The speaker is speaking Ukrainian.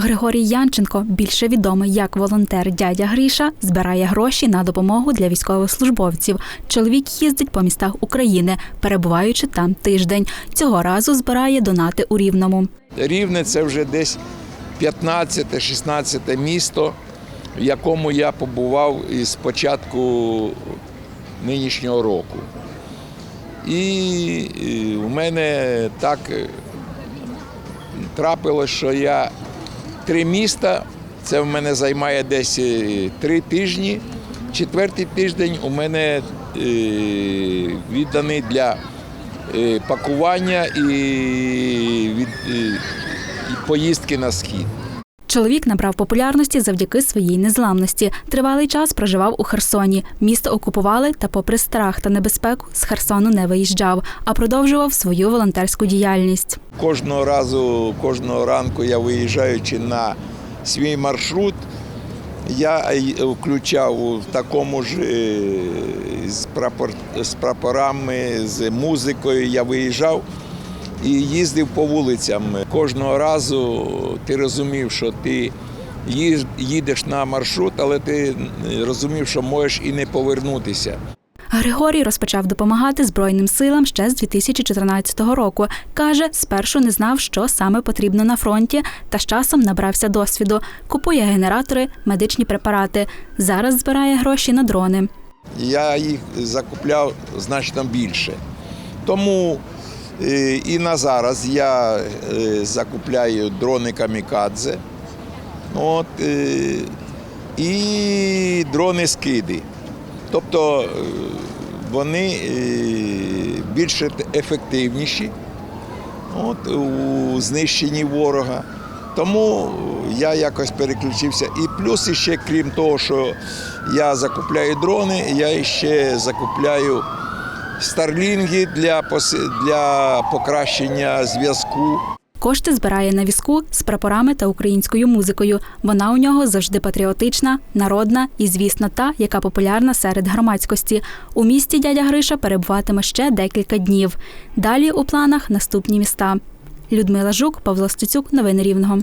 Григорій Янченко, більше відомий як волонтер дядя Гріша, збирає гроші на допомогу для військовослужбовців. Чоловік їздить по містах України, перебуваючи там тиждень. Цього разу збирає донати у Рівному. Рівне це вже десь 15-16 місто, в якому я побував із початку нинішнього року. І у мене так трапилось, що я три міста, це в мене займає десь е, три тижні. Четвертий тиждень у мене е, відданий для е, пакування і, поїздки на схід. Чоловік набрав популярності завдяки своїй незламності. Тривалий час проживав у Херсоні. Місто окупували та, попри страх та небезпеку, з Херсону не виїжджав, а продовжував свою волонтерську діяльність. Кожного разу, кожного ранку я виїжджаючи на свій маршрут, я включав у такому ж е, з, прапор, з прапорами, з музикою. Я виїжджав і їздив по вулицям. Кожного разу ти розумів, що ти їдеш на маршрут, але ти розумів, що можеш і не повернутися. Григорій розпочав допомагати Збройним силам ще з 2014 року. Каже, спершу не знав, що саме потрібно на фронті, та з часом набрався досвіду. Купує генератори, медичні препарати. Зараз збирає гроші на дрони. Я їх закупляв значно більше. Тому е, і на зараз я е, закупляю дрони камікадзе. От, е, і дрони скиди. Тобто е, вони е, більш ефективніші от, у знищенні ворога. Тому я якось переключився. І плюс ще, крім того, що я закупляю дрони, я ще закупляю старлінги для, для покращення зв'язку. Кошти збирає на візку з прапорами та українською музикою. Вона у нього завжди патріотична, народна і, звісно, та, яка популярна серед громадськості. У місті дядя Гриша перебуватиме ще декілька днів. Далі у планах наступні міста. Людмила Жук, Павло Стецюк, новини Рівного.